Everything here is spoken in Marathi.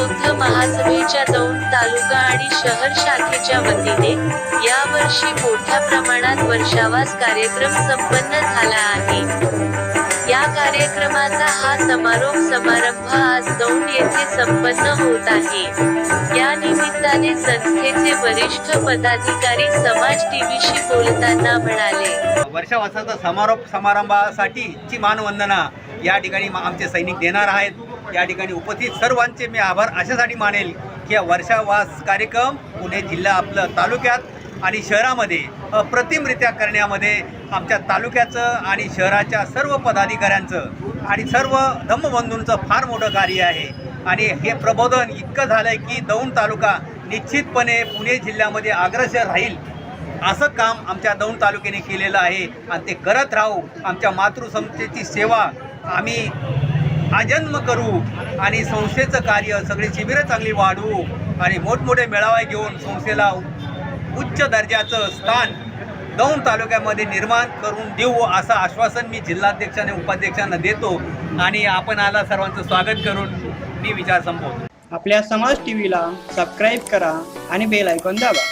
बौद्ध महासभेच्या दौंड तालुका आणि शहर शाखेच्या वतीने यावर्षी मोठ्या प्रमाणात वर्षावास कार्यक्रम संपन्न झाला आहे. या कार्यक्रमाचा हा समारोप समारंभ आज दौंड येथे संपन्न होत आहे. या निमित्ताने संस्थेचे वरिष्ठ पदाधिकारी समाज टीव्हीशी बोलताना म्हणाले. वर्षावासाचा समारोप समारंभासाठी ची मानवंदना या ठिकाणी आमचे सैनिक देणार आहेत. या ठिकाणी उपस्थित सर्वांचे मी आभार अशासाठी मानेल की या वर्षावास कार्यक्रम पुणे जिल्हा आपलं तालुक्यात आणि शहरामध्ये अप्रतिमरित्या करण्यामध्ये आमच्या तालुक्याचं आणि शहराच्या सर्व पदाधिकाऱ्यांचं आणि सर्व धम्मबंधूंचं फार मोठं कार्य आहे. आणि हे प्रबोधन इतकं झालं आहे की दौंड तालुका निश्चितपणे पुणे जिल्ह्यामध्ये अग्रसर राहील असं काम आमच्या दौंड तालुक्याने केलेलं आहे. आणि ते करत राहू आमच्या मातृसंस्थेची सेवा आम्ही आजन्म करू आणि संस्थेचं कार्य सगळी शिबिरं चांगली वाढवू आणि मोठमोठे मेळावे घेऊन संस्थेला उच्च दर्जाचं स्थान दौंड तालुक्यामध्ये निर्माण करून देऊ असं आश्वासन मी जिल्हाध्यक्ष आणि उपाध्यक्षांना देतो आणि आपण आला सर्वांचं स्वागत करून मी विचार संपवतो. आपल्या समाज टीव्हीला सबस्क्राईब करा आणि बेल ऐकून दाबा.